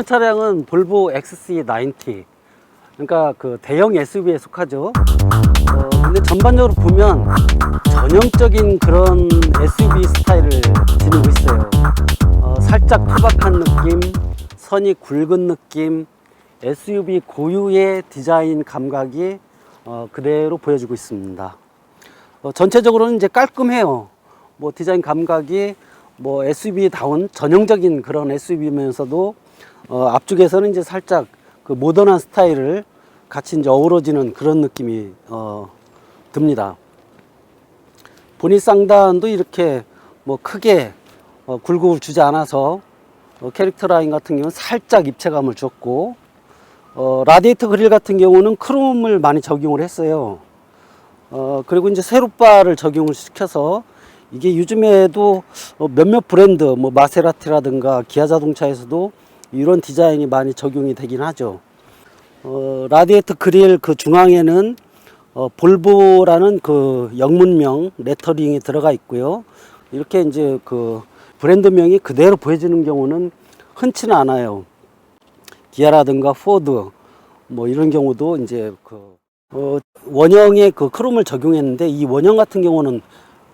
보시는 차량은 볼보 XC90. 그러니까 그 대형 SUV에 속하죠. 어, 근데 전반적으로 보면 전형적인 그런 SUV 스타일을 지니고 있어요. 어, 살짝 투박한 느낌, 선이 굵은 느낌, SUV 고유의 디자인 감각이 어, 그대로 보여주고 있습니다. 어, 전체적으로는 이제 깔끔해요. 뭐 디자인 감각이 뭐 SUV다운 전형적인 그런 SUV면서도 어, 앞쪽에서는 이제 살짝 그 모던한 스타일을 같이 이제 어우러지는 그런 느낌이 어, 듭니다. 보닛 상단도 이렇게 뭐 크게 어, 굴곡을 주지 않아서 어, 캐릭터 라인 같은 경우는 살짝 입체감을 줬고 어, 라디에이터 그릴 같은 경우는 크롬을 많이 적용을 했어요. 어, 그리고 이제 세로바를 적용을 시켜서 이게 요즘에도 어, 몇몇 브랜드, 뭐 마세라티라든가 기아 자동차에서도 이런 디자인이 많이 적용이 되긴 하죠. 어, 라디에이터 그릴 그 중앙에는 어, 볼보라는 그 영문명 레터링이 들어가 있고요. 이렇게 이제 그 브랜드명이 그대로 보여지는 경우는 흔치는 않아요. 기아라든가 포드 뭐 이런 경우도 이제 그 어, 원형의 그 크롬을 적용했는데 이 원형 같은 경우는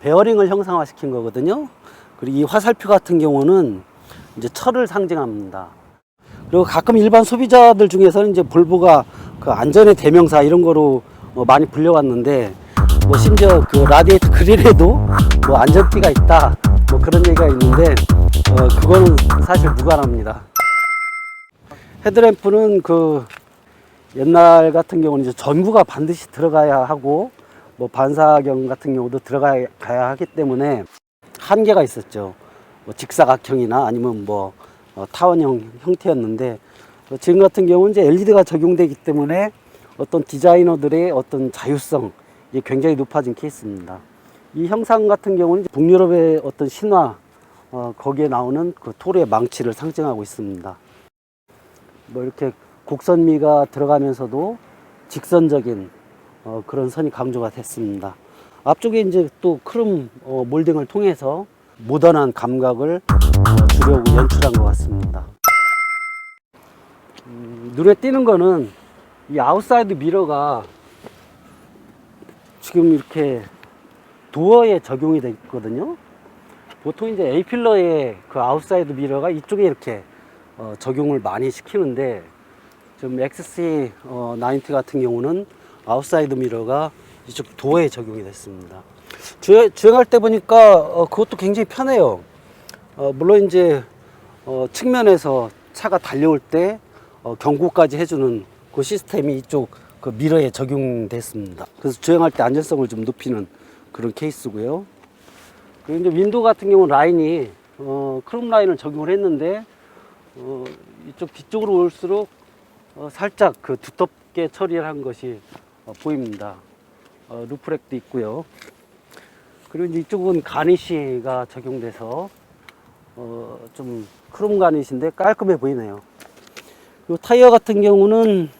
베어링을 형상화시킨 거거든요. 그리고 이 화살표 같은 경우는 이제 철을 상징합니다. 그리고 가끔 일반 소비자들 중에서는 이제 볼보가 그 안전의 대명사 이런 거로 뭐 많이 불려왔는데 뭐 심지어 그 라디에이터 그릴에도 뭐 안전띠가 있다 뭐 그런 얘기가 있는데 어 그거는 사실 무관합니다. 헤드램프는 그 옛날 같은 경우는 이제 전구가 반드시 들어가야 하고 뭐 반사경 같은 경우도 들어가야 하기 때문에 한계가 있었죠. 뭐 직사각형이나 아니면 뭐 어, 타원형 형태였는데 어, 지금 같은 경우는 이제 LED가 적용되기 때문에 어떤 디자이너들의 어떤 자율성 이 굉장히 높아진 케이스입니다. 이 형상 같은 경우는 북유럽의 어떤 신화 어, 거기에 나오는 그 토르의 망치를 상징하고 있습니다. 뭐 이렇게 곡선미가 들어가면서도 직선적인 어, 그런 선이 강조가 됐습니다. 앞쪽에 이제 또 크롬 어, 몰딩을 통해서 모던한 감각을 어, 주려고 연출한 것 같습니다. 음, 눈에 띄는 거는 이 아웃사이드 미러가 지금 이렇게 도어에 적용이 되어 있거든요. 보통 이제 A 필러의 그 아웃사이드 미러가 이쪽에 이렇게 어, 적용을 많이 시키는데 지금 XC 어, 90 같은 경우는 아웃사이드 미러가 이쪽 도어에 적용이 됐습니다. 주행, 주행할 때 보니까 어, 그것도 굉장히 편해요. 어, 물론 이제 어, 측면에서 차가 달려올 때 어, 경고까지 해주는 그 시스템이 이쪽 그 미러에 적용됐습니다. 그래서 주행할 때 안전성을 좀 높이는 그런 케이스고요. 그리고 이제 윈도우 같은 경우는 라인이 어, 크롬 라인을 적용을 했는데 어, 이쪽 뒤쪽으로 올수록 어, 살짝 그 두텁게 처리를 한 것이 어, 보입니다. 어, 루프렉도 있고요. 그리고 이제 이쪽은 가니쉬가 적용돼서 어, 좀 크롬 가니쉬인데 깔끔해 보이네요. 이 타이어 같은 경우는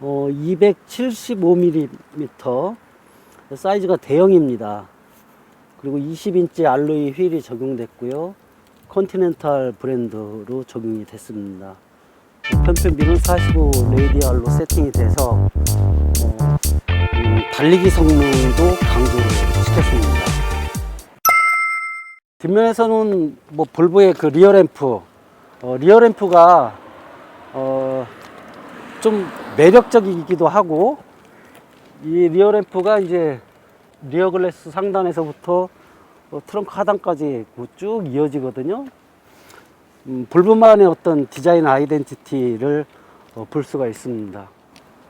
어, 275mm 사이즈가 대형입니다. 그리고 20인치 알로이 휠이 적용됐고요. 컨티넨탈 브랜드로 적용이 됐습니다. 편편비는 45 레이디알로 세팅이 돼서 어, 음, 달리기 성능도 강조를 시켰습니다. 뒷면에서는 뭐 볼보의 그 리어 램프, 어, 리어 램프가 어, 좀 매력적이기도 하고 이 리어 램프가 이제 리어 글래스 상단에서부터 어, 트렁크 하단까지 그쭉 이어지거든요. 음, 볼보만의 어떤 디자인 아이덴티티를 어, 볼 수가 있습니다.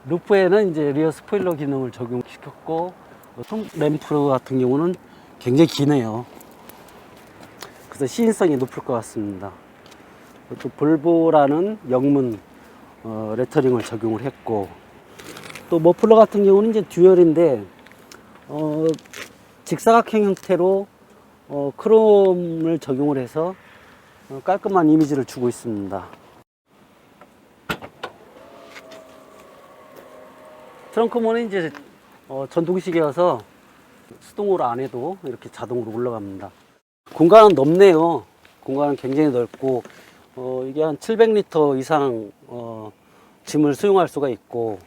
루프에는 이제 리어 스포일러 기능을 적용시켰고 어, 통 램프 같은 경우는 굉장히 기네요. 그래서 시인성이 높을 것 같습니다. 또 볼보라는 영문 어, 레터링을 적용을 했고 또 머플러 같은 경우는 이제 듀얼인데 어, 직사각형 형태로 어, 크롬을 적용을 해서 어, 깔끔한 이미지를 주고 있습니다. 트렁크문은 이제 어, 전동식이어서 수동으로 안 해도 이렇게 자동으로 올라갑니다. 공간은 넓네요. 공간은 굉장히 넓고 어, 이게 한 700리터 이상 어, 짐을 수용할 수가 있고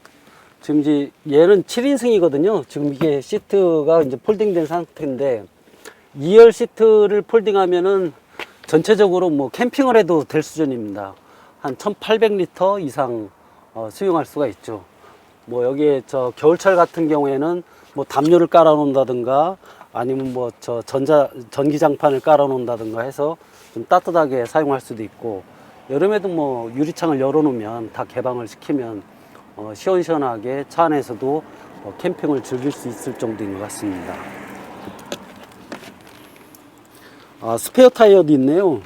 지금 이제 얘는 7인승이거든요. 지금 이게 시트가 이제 폴딩된 상태인데 2열 시트를 폴딩하면은 전체적으로 뭐 캠핑을 해도 될 수준입니다. 한 1800리터 이상 어, 수용할 수가 있죠. 뭐 여기에 저 겨울철 같은 경우에는 뭐 담요를 깔아 놓는다든가 아니면 뭐 저 전자 전기장판을 깔아 놓는다든가 해서 좀 따뜻하게 사용할 수도 있고 여름에도 뭐 유리창을 열어 놓으면 다 개방을 시키면 어, 시원시원하게 차 안에서도 어, 캠핑을 즐길 수 있을 정도인 것 같습니다. 아, 스페어 타이어도 있네요.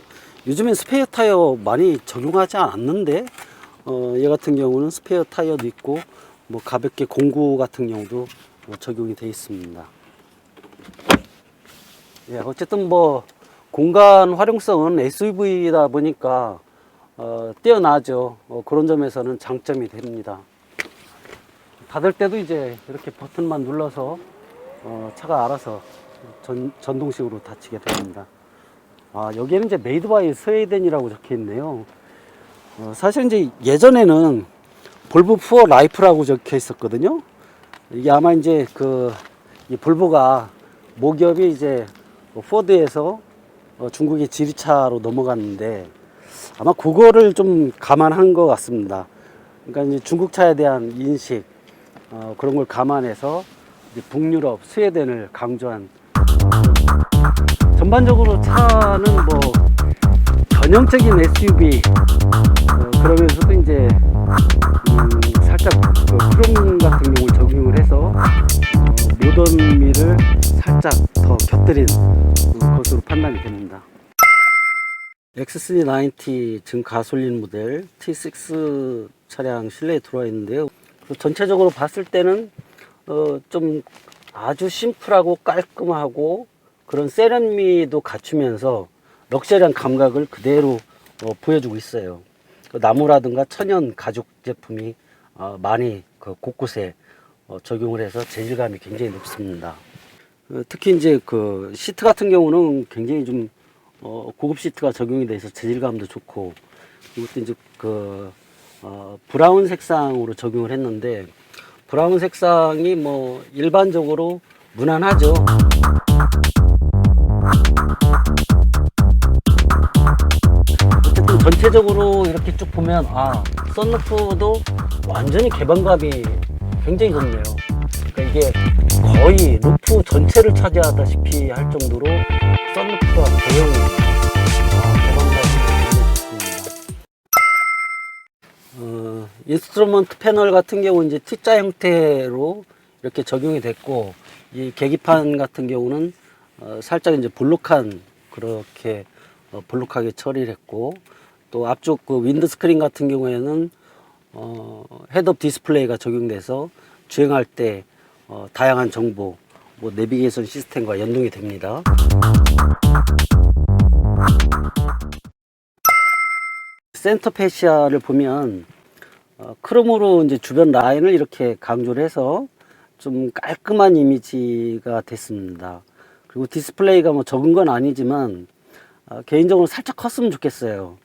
요즘엔 스페어 타이어 많이 적용하지 않았는데, 어, 얘 같은 경우는 스페어 타이어도 있고, 뭐 가볍게 공구 같은 경우도 어, 적용이 되어 있습니다. 예, 어쨌든 뭐 공간 활용성은 SUV다 보니까 어, 뛰어나죠. 어, 그런 점에서는 장점이 됩니다. 닫을 때도 이제 이렇게 버튼만 눌러서 어, 차가 알아서 전, 전동식으로 닫히게 됩니다. 아, 여기에는 이제 메이드 바이 스웨이덴이라고 적혀 있네요. 어, 사실 이제 예전에는 볼보 푸어 라이프라고 적혀 있었거든요. 이게 아마 이제 그, 이 볼보가 모기업이 이제 뭐 포드에서 어, 중국의 지리차로 넘어갔는데 아마 그거를 좀 감안한 것 같습니다. 그러니까 이제 중국 차에 대한 인식, 어, 그런 걸 감안해서 북유럽, 스웨덴을 강조한 전반적으로 차는 뭐 전형적인 SUV 어, 그러면서도 이제 음, 살짝 그 크롬 같은 경우를 적용을 해서 어, 모던미를 살짝 더 곁들인 어, 것으로 판단이 됩니다. XC90 증가솔린 모델 T6 차량 실내에 들어와 있는데요. 그 전체적으로 봤을 때는 어, 좀 아주 심플하고 깔끔하고 그런 세련미도 갖추면서 럭셔리한 감각을 그대로 어, 보여주고 있어요. 그 나무라든가 천연 가죽 제품이 어, 많이 그 곳곳에 어, 적용을 해서 재질감이 굉장히 높습니다. 어, 특히 이제 그 시트 같은 경우는 굉장히 좀 어, 고급 시트가 적용이 돼서 재질감도 좋고 이것도 이제 그 어, 브라운 색상으로 적용을 했는데 브라운 색상이 뭐 일반적으로 무난하죠. 어쨌든 전체적으로 이렇게 쭉 보면 아 썬루프도 완전히 개방감이 굉장히 좋네요. 그러니까 이게 거의 루프 전체를 차지하다시피 할 정도로 썬루프가 대형이 아, 개방감이 좋습니다. 어, 인스트루먼트 패널 같은 경우 이제 T자 형태로 이렇게 적용이 됐고 이 계기판 같은 경우는 어, 살짝 이제 볼록한 그렇게 어, 볼록하게 처리를 했고 또 앞쪽 그 윈드 스크린 같은 경우에는 어, 헤드업 디스플레이가 적용돼서 주행할 때 어, 다양한 정보 뭐 내비게이션 시스템과 연동이 됩니다. 센터 페시아를 보면 어, 크롬으로 이제 주변 라인을 이렇게 강조를 해서 좀 깔끔한 이미지가 됐습니다. 그리고 디스플레이가 뭐 적은 건 아니지만 어, 개인적으로 살짝 컸으면 좋겠어요.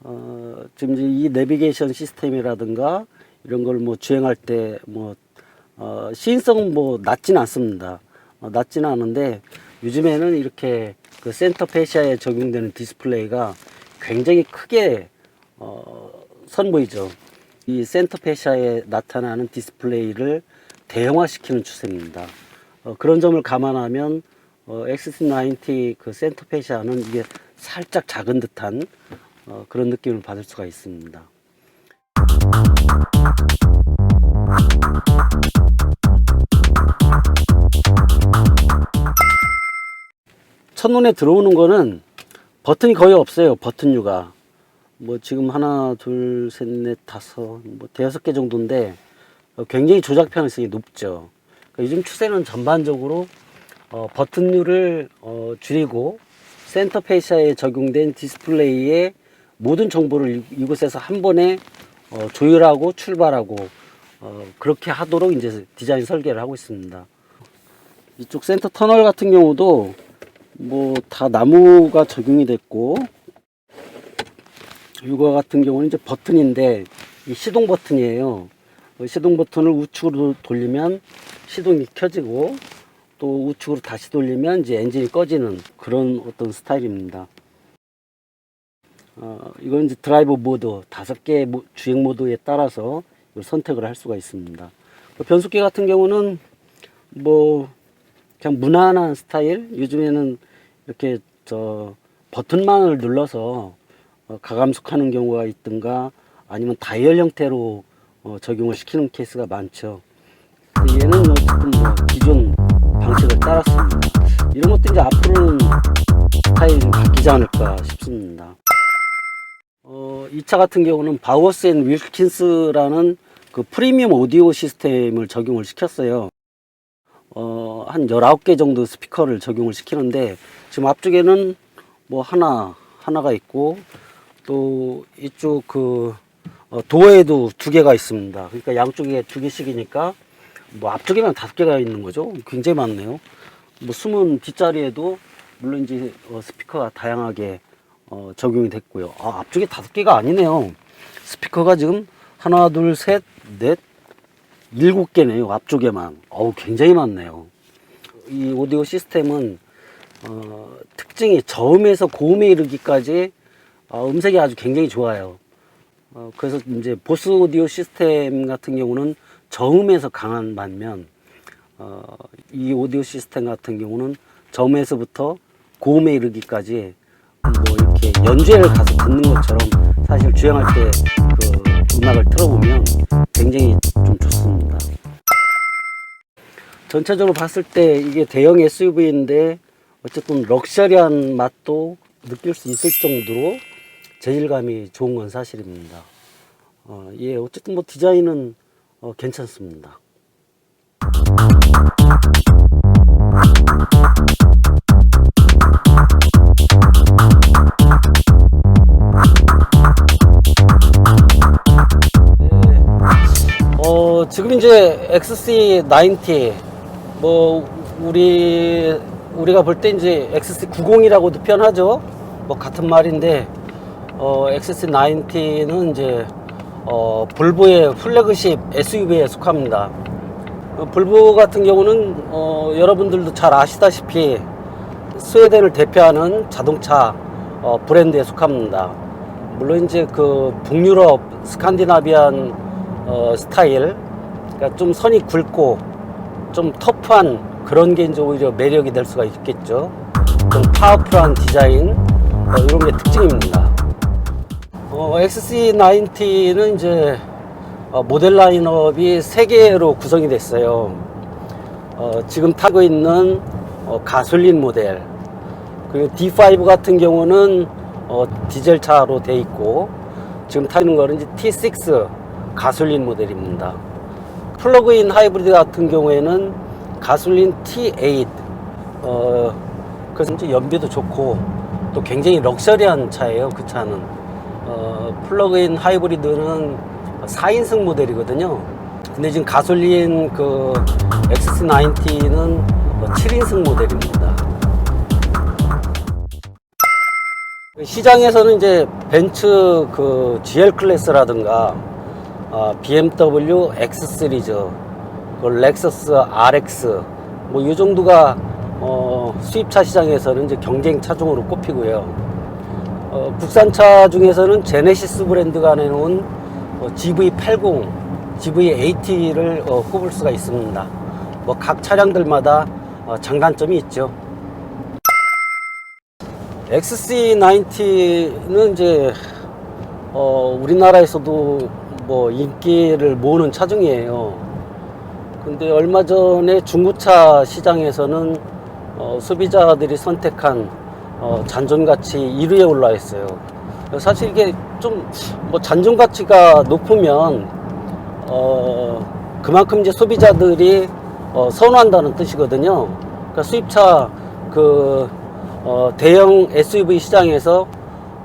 어, 지금 이 내비게이션 시스템이라든가 이런 걸 뭐 주행할 때뭐 어, 시인성은 뭐 낮지는 않습니다. 어, 낮지는 않은데 요즘에는 이렇게 그 센터 페시아에 적용되는 디스플레이가 굉장히 크게 어, 선보이죠. 이 센터 페시아에 나타나는 디스플레이를 대형화시키는 추세입니다. 어, 그런 점을 감안하면 어, XC90 그 센터 페시아는 이게 살짝 작은 듯한 어, 그런 느낌을 받을 수가 있습니다. 첫눈에 들어오는 거는 버튼이 거의 없어요. 버튼류가. 뭐 지금 하나, 둘, 셋, 넷, 다섯, 뭐 대여섯 개 정도인데 어, 굉장히 조작 편의성이 높죠. 그러니까 요즘 추세는 전반적으로 어, 버튼류를 어, 줄이고 센터 페시아에 적용된 디스플레이의 모든 정보를 이- 이곳에서 한 번에 어, 조율하고 출발하고 어, 그렇게 하도록 이제 디자인 설계를 하고 있습니다. 이쪽 센터 터널 같은 경우도 뭐 다 나무가 적용이 됐고 이거 같은 경우는 이제 버튼인데 이 시동 버튼이에요. 어, 시동 버튼을 우측으로 돌리면 시동이 켜지고 또 우측으로 다시 돌리면 이제 엔진이 꺼지는 그런 어떤 스타일입니다. 어, 이건 이제 드라이브 모드 다섯 개 모- 주행 모드에 따라서 선택을 할 수가 있습니다. 그 변속기 같은 경우는 뭐 그냥 무난한 스타일. 요즘에는 이렇게 저 버튼만을 눌러서 어, 가감속하는 경우가 있든가 아니면 다이얼 형태로 어, 적용을 시키는 케이스가 많죠. 근데 얘는 어쨌든 뭐 기존 방식을 따랐습니다. 이런 것도 이제 앞으로는 스타일이 좀 바뀌지 않을까 싶습니다. 어, 이 차 같은 경우는 바우어스 앤 윌킨스라는 그 프리미엄 오디오 시스템을 적용을 시켰어요. 어, 한 19개 정도 스피커를 적용을 시키는데 지금 앞쪽에는 뭐 하나, 하나가 있고 또 이쪽 그 어, 도어에도 두 개가 있습니다. 그러니까 양쪽에 두 개씩이니까 뭐 앞쪽에만 다섯 개가 있는 거죠. 굉장히 많네요. 뭐 숨은 뒷자리에도 물론 이제 어, 스피커가 다양하게 어, 적용이 됐고요. 아, 앞쪽에 다섯 개가 아니네요. 스피커가 지금 하나, 둘, 셋, 넷, 일곱 개네요. 앞쪽에만. 어우, 굉장히 많네요. 이 오디오 시스템은 어, 특징이 저음에서 고음에 이르기까지 어, 음색이 아주 굉장히 좋아요. 어, 그래서 이제 보스 오디오 시스템 같은 경우는 저음에서 강한 반면 어, 이 오디오 시스템 같은 경우는 저음에서부터 고음에 이르기까지 뭐 이렇게 연주회를 가서 듣는 것처럼 사실 주행할 때 그 음악을 틀어보면 굉장히 좀 좋습니다. 전체적으로 봤을 때 이게 대형 SUV인데 어쨌든 럭셔리한 맛도 느낄 수 있을 정도로 재질감이 좋은 건 사실입니다. 어, 예, 어쨌든 뭐 디자인은 어, 괜찮습니다. 네. 어, 지금 이제 XC90 뭐 우리 우리가 볼 때 이제 XC90이라고도 표현하죠. 뭐 같은 말인데 어, XC90는 이제 어, 볼보의 플래그십 SUV에 속합니다. 어, 볼보 같은 경우는 어, 여러분들도 잘 아시다시피 스웨덴을 대표하는 자동차 어, 브랜드에 속합니다. 물론 이제 그 북유럽 스칸디나비안 어, 스타일, 그러니까 좀 선이 굵고 좀 터프한 그런 게 이제 오히려 매력이 될 수가 있겠죠. 좀 파워풀한 디자인 어, 이런 게 특징입니다. 어, XC90는 이제 어, 모델 라인업이 세 개로 구성이 됐어요. 어, 지금 타고 있는 어, 가솔린 모델, 그리고 D5 같은 경우는 어, 디젤 차로 돼 있고 지금 타는 거는 이제 T6 가솔린 모델입니다. 플러그인 하이브리드 같은 경우에는 가솔린 T8 어, 그래서 이제 연비도 좋고 또 굉장히 럭셔리한 차예요. 그 차는 어, 플러그인 하이브리드는 4인승 모델이거든요. 근데 지금 가솔린 그 XC90는 7인승 모델입니다. 시장에서는 이제 벤츠 그 GL 클래스라든가 어, BMW X 시리즈, 그 렉서스 RX 뭐 이 정도가 어, 수입차 시장에서는 이제 경쟁 차종으로 꼽히고요. 어, 국산차 중에서는 제네시스 브랜드가 내놓은 어, GV80, GV80를 어, 꼽을 수가 있습니다. 뭐 각 차량들마다 어, 장단점이 있죠. XC90는 이제 어, 우리나라에서도 뭐 인기를 모으는 차종이에요. 근데 얼마 전에 중고차 시장에서는 어, 소비자들이 선택한 어, 잔존 가치 1위에 올라 있어요. 사실 이게 좀 뭐 잔존 가치가 높으면 어, 그만큼 이제 소비자들이 어, 선호한다는 뜻이거든요. 그러니까 수입차 그 어, 대형 SUV 시장에서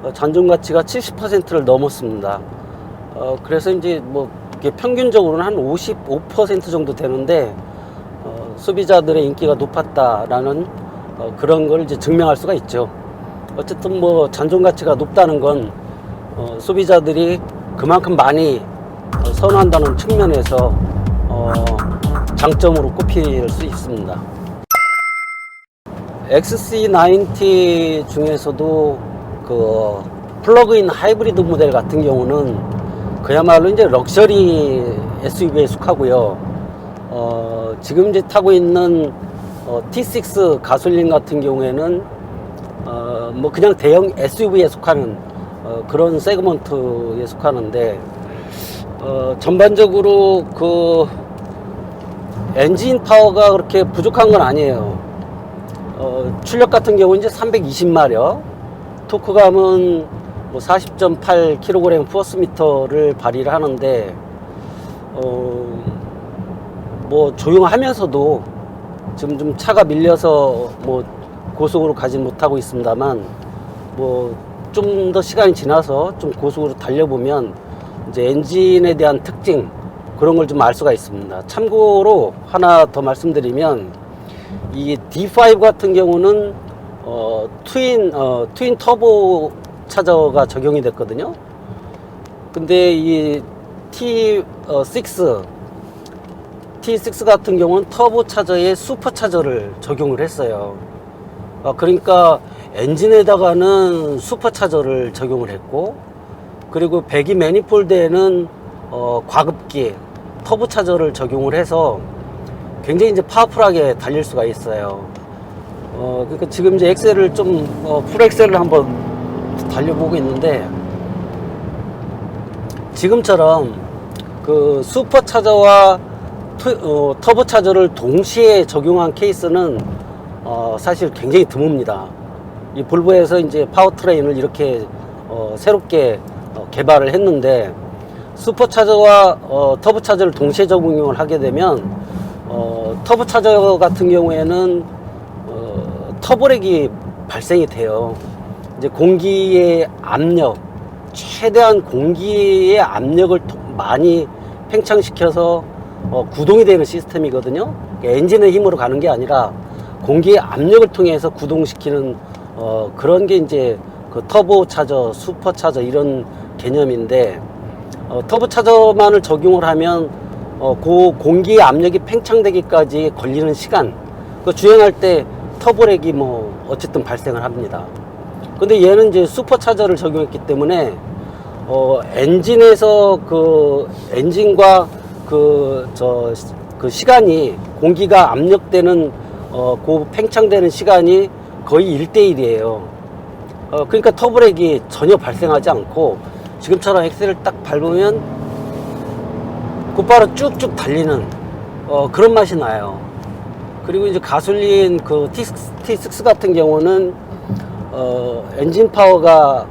어, 잔존 가치가 70%를 넘었습니다. 어, 그래서 이제 뭐 평균적으로는 한 55% 정도 되는데 어, 소비자들의 인기가 높았다라는 어, 그런 걸 이제 증명할 수가 있죠. 어쨌든 뭐 잔존 가치가 높다는 건 어, 소비자들이 그만큼 많이 어, 선호한다는 측면에서 어, 장점으로 꼽힐 수 있습니다. XC90 중에서도 그 플러그인 하이브리드 모델 같은 경우는 그야말로 이제 럭셔리 SUV에 속하고요. 어, 지금 이제 타고 있는 어, T6 가솔린 같은 경우에는 어, 뭐 그냥 대형 SUV에 속하는 어, 그런 세그먼트에 속하는데 어, 전반적으로 그 엔진 파워가 그렇게 부족한 건 아니에요. 어, 출력 같은 경우 이제 320마력, 토크감은 뭐 40.8kg 포어스 미터를 발휘를 하는데 어, 뭐 조용하면서도 지금 좀 차가 밀려서 뭐 고속으로 가진 못하고 있습니다만 뭐 좀 더 시간이 지나서 좀 고속으로 달려보면 이제 엔진에 대한 특징 그런 걸 좀 알 수가 있습니다. 참고로 하나 더 말씀드리면 이 D5 같은 경우는 어, 트윈 어, 트윈 터보 차저가 적용이 됐거든요. 근데 이 T6 T6 같은 경우는 터보 차저에 슈퍼 차저를 적용을 했어요. 아, 그러니까 엔진에다가는 슈퍼 차저를 적용을 했고, 그리고 배기 매니폴드에는 어, 과급기 터보 차저를 적용을 해서 굉장히 이제 파워풀하게 달릴 수가 있어요. 어, 그러니까 지금 이제 엑셀을 좀, 어, 풀 엑셀을 한번 달려보고 있는데, 지금처럼 그 슈퍼 차저와 트- 어, 터보 차저를 동시에 적용한 케이스는 어, 사실 굉장히 드뭅니다. 이 볼보에서 이제 파워트레인을 이렇게 어, 새롭게 어, 개발을 했는데 슈퍼 차저와 어, 터보 차저를 동시에 적용을 하게 되면 어, 터보 차저 같은 경우에는 어, 터보렉이 발생이 돼요. 이제 공기의 압력, 최대한 공기의 압력을 통- 많이 팽창시켜서 어, 구동이 되는 시스템이거든요. 그러니까 엔진의 힘으로 가는 게 아니라 공기의 압력을 통해서 구동시키는 어, 그런 게 이제 그 터보 차저, 슈퍼 차저 이런 개념인데 어, 터보 차저만을 적용을 하면 어, 그 공기의 압력이 팽창되기까지 걸리는 시간, 그 주행할 때 터보렉이 뭐 어쨌든 발생을 합니다. 근데 얘는 이제 슈퍼 차저를 적용했기 때문에 어, 엔진에서 그 엔진과 그 저 그 시간이 공기가 압력되는 어, 그 팽창되는 시간이 거의 1대1이에요. 어, 그러니까 터브렉이 전혀 발생하지 않고 지금처럼 엑셀을 딱 밟으면 곧바로 쭉쭉 달리는 어, 그런 맛이 나요. 그리고 이제 가솔린 그 T6, T6 같은 경우는 어, 엔진 파워가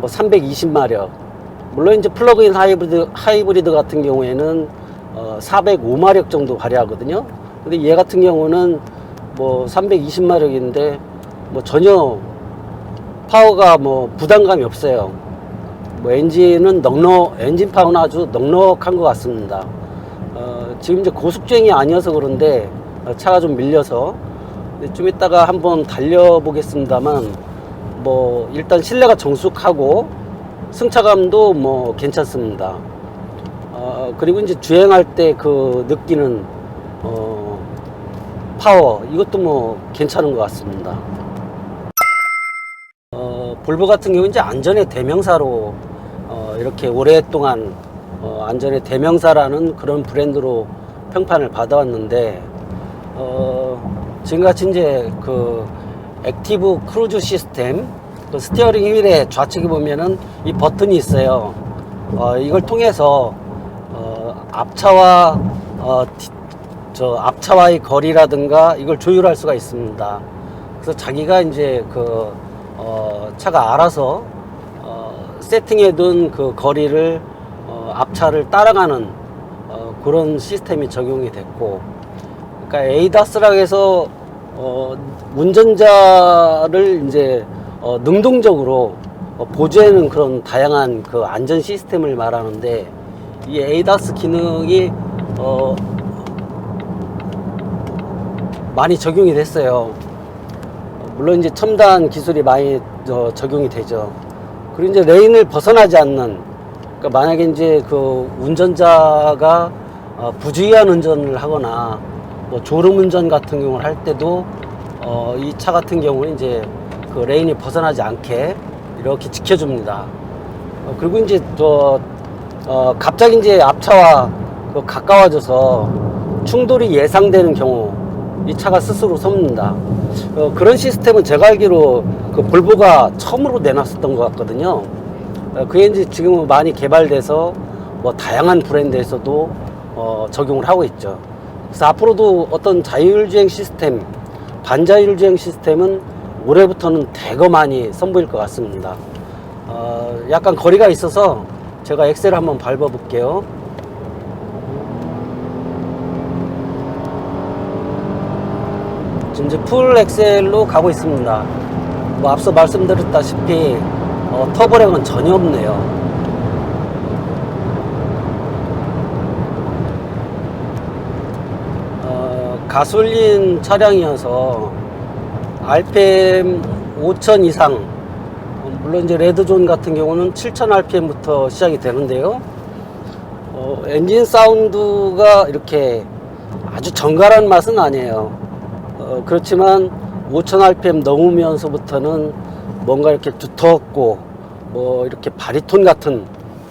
뭐 320마력. 물론 이제 플러그인 하이브리드, 하이브리드 같은 경우에는 어, 405마력 정도 발휘하거든요. 근데 얘 같은 경우는 뭐 320마력인데 뭐 전혀 파워가 뭐 부담감이 없어요. 뭐 엔진은 넉넉, 엔진 파워는 아주 넉넉한 것 같습니다. 어, 지금 이제 고속주행이 아니어서 그런데 어, 차가 좀 밀려서 좀 이따가 한번 달려보겠습니다만 뭐 일단 실내가 정숙하고 승차감도 뭐 괜찮습니다. 어, 그리고 이제 주행할 때 그 느끼는 어, 파워 이것도 뭐 괜찮은 것 같습니다. 어, 볼보 같은 경우 이제 안전의 대명사로 어, 이렇게 오랫동안 어, 안전의 대명사라는 그런 브랜드로 평판을 받아왔는데 어, 지금같이 이제 그 액티브 크루즈 시스템 그 스티어링 휠에 좌측에 보면은 이 버튼이 있어요. 어, 이걸 통해서 어, 앞차와 어, 뒤- 저 앞차와의 거리라든가 이걸 조율할 수가 있습니다. 그래서 자기가 이제 그 어, 차가 알아서 어, 세팅해둔 그 거리를 어, 앞차를 따라가는 어, 그런 시스템이 적용이 됐고, 그러니까 에이다스라고 해서 어, 운전자를 이제 어, 능동적으로 어, 보조하는 그런 다양한 그 안전 시스템을 말하는데 이 에이다스 기능이 어, 많이 적용이 됐어요. 물론 이제 첨단 기술이 많이 어, 적용이 되죠. 그리고 이제 레인을 벗어나지 않는 그러니까 만약에 이제 그 운전자가 어, 부주의한 운전을 하거나 뭐 졸음 운전 같은 경우를 할 때도 어, 이 차 같은 경우는 이제 그 레인이 벗어나지 않게 이렇게 지켜줍니다. 어, 그리고 이제 또 어, 갑자기 이제 앞차와 그 가까워져서 충돌이 예상되는 경우 이 차가 스스로 섭니다. 어, 그런 시스템은 제가 알기로 그 볼보가 처음으로 내놨었던 것 같거든요. 어, 그게 이제 지금은 많이 개발돼서 뭐 다양한 브랜드에서도 어, 적용을 하고 있죠. 그래서 앞으로도 어떤 자율주행 시스템, 반자율주행 시스템은 올해부터는 대거 많이 선보일 것 같습니다. 어, 약간 거리가 있어서 제가 엑셀 한번 밟아 볼게요. 지금 이제 풀 엑셀로 가고 있습니다. 뭐 앞서 말씀드렸다시피 어, 터보량은 전혀 없네요. 어, 가솔린 차량이어서 RPM 5000 이상 어, 물론 이제 레드존 같은 경우는 7000 RPM부터 시작이 되는데요. 어, 엔진 사운드가 이렇게 아주 정갈한 맛은 아니에요. 어, 그렇지만 5000 RPM 넘으면서부터는 뭔가 이렇게 두텁고 뭐 이렇게 바리톤 같은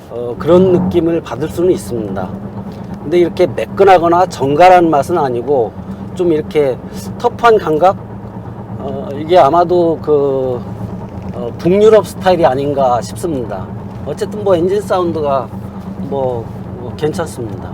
어, 그런 느낌을 받을 수는 있습니다. 근데 이렇게 매끈하거나 정갈한 맛은 아니고 좀 이렇게 터프한 감각? 어, 이게 아마도 그 어, 북유럽 스타일이 아닌가 싶습니다. 어쨌든 뭐 엔진 사운드가 뭐, 뭐 괜찮습니다.